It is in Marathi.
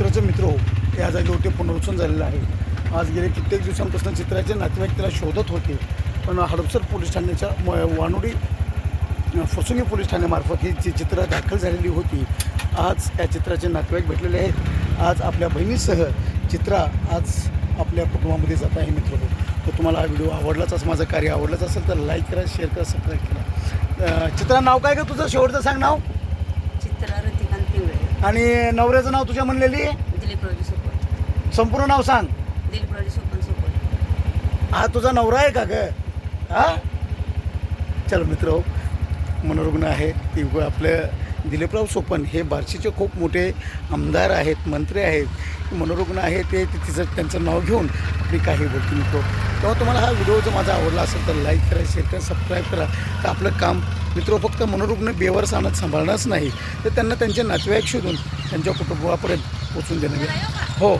चित्राचे मित्र हो या जागेवरती पुनरुत्सन झालेलं आहे. आज गेले कित्येक दिवसांपासून चित्राचे नातेवाईक त्याला शोधत होते. पण हडपसर पोलीस ठाण्याच्या म- वानोडी फसुंगी पोलीस ठाण्यामार्फत ही जी चित्र दाखल झालेली होती. आज या चित्राचे नातेवाईक भेटलेले आहेत. आज आपल्या बहिणीसह चित्रा आज आपल्या कुटुंबामध्ये जात आहे मित्र हो. तर तुम्हाला हा व्हिडिओ आवडलाच असं माझं कार्य आवडलंच असेल तर लाईक करा शेअर करा सबस्क्राईब करा. चित्रा नाव काय का तुझं? शेवटचं सांग नाव. चित्रा आणि नवऱ्याचं नाव तुझ्या म्हणलेली? दिलीप राजे सोपल संपूर्ण नाव सांग. दिलीप राजे सोपन सोपल हा तुझा नवरा आहे का ग? हा? चल मित्र मनोरुग्ण आहे. ती आपले दिलीपराव सोपन हे बार्शीचे खूप मोठे आमदार आहेत मंत्री आहेत. मनोरुग्ण आहे ते ते तिचं त्यांचं नाव घेऊन आपली काही बोलती मित्र तेव्हा तुम्हाला हा व्हिडिओ जर माझा आवडला असेल तर लाईक करा शेअर करा सबस्क्राईब करा. तर आपलं काम मित्र फक्त मनोरुग्ण बेवर आणत सांभाळणारच नाही तर त्यांना त्यांचे नातेवाईक शोधून त्यांच्या कुटुंबापर्यंत पोचून देणं. हो.